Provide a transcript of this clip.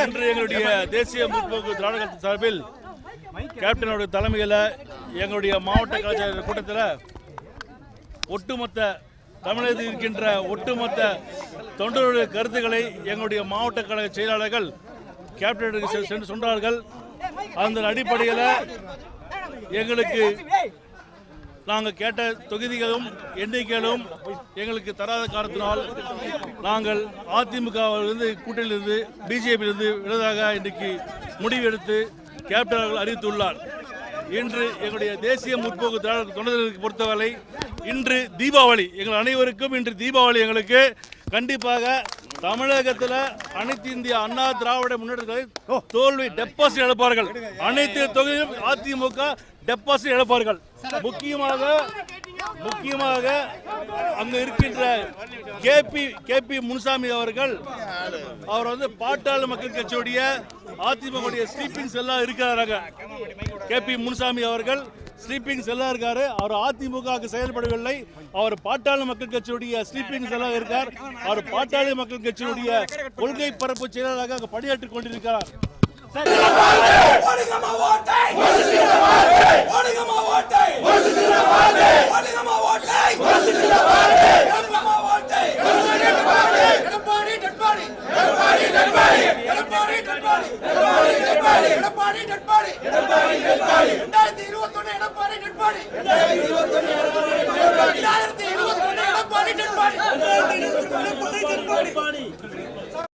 இன்று எங்களுடைய தேசிய முற்போக்கு திராவிட சார்பில் கேப்டனோட தலைமையில் எங்களுடைய மாவட்ட கலாச்சார கூட்டத்தில் ஒட்டுமொத்த தமிழகத்தில் இருக்கின்ற ஒட்டுமொத்த தொண்டர்களுடைய கருத்துக்களை எங்களுடைய மாவட்ட கழக செயலாளர்கள் கேப்டனுக்கு சென்று சொன்னார்கள். அந்த அடிப்படையில் எங்களுக்கு நாங்கள் கேட்ட தொகுதிகளும் எண்ணிக்கைகளும் எங்களுக்கு தராத காரணத்தினால் நாங்கள் அதிமுகவிலிருந்து கூட்டணியிலிருந்து பிஜேபியிலிருந்து விடுவதாக இன்றைக்கு முடிவெடுத்து கேப்டன் அவர்கள் அறிவித்துள்ளார். இன்று எங்களுடைய தேசிய முற்போக்கு திராவிட தொண்டர்களுக்கு பொறுத்தவரை இன்று தீபாவளி. எங்கள் அனைவருக்கும் இன்று தீபாவளி எங்களுக்கு கண்டிப்பாக தமிழகத்தில் அனைத்து இந்திய அண்ணா திராவிட முன்னேற்ற தோல்வி டெபாசிட் இழப்பார்கள். அனைத்து தொகுதியும் அதிமுக டெபாசிட் இழப்பார்கள். முக்கியமாக முக்கியமாக அங்கு இருக்கின்ற கேபி கேபி முனுசாமி அவர்கள் அவர் வந்து பாட்டாளி மக்கள் கட்சியுடைய அதிமுக ஸ்லீப்பிங்ஸ் எல்லாம் இருக்கிறாங்க கேபி முனுசாமி அவர்கள் ஸ்லீப்பிங் செல்லா இருக்கார். அவர் அதிமுக செயல்படவில்லை. அவர் பாட்டாளி மக்கள் கட்சியுடைய ஸ்லீப்பிங் செல்லா இருக்கார். அவர் பாட்டாளி மக்கள் கட்சியுடைய கொள்கை பரப்பு செயலாளராக அங்கே பணியாற்றிக் கொண்டிருக்கிறார். money.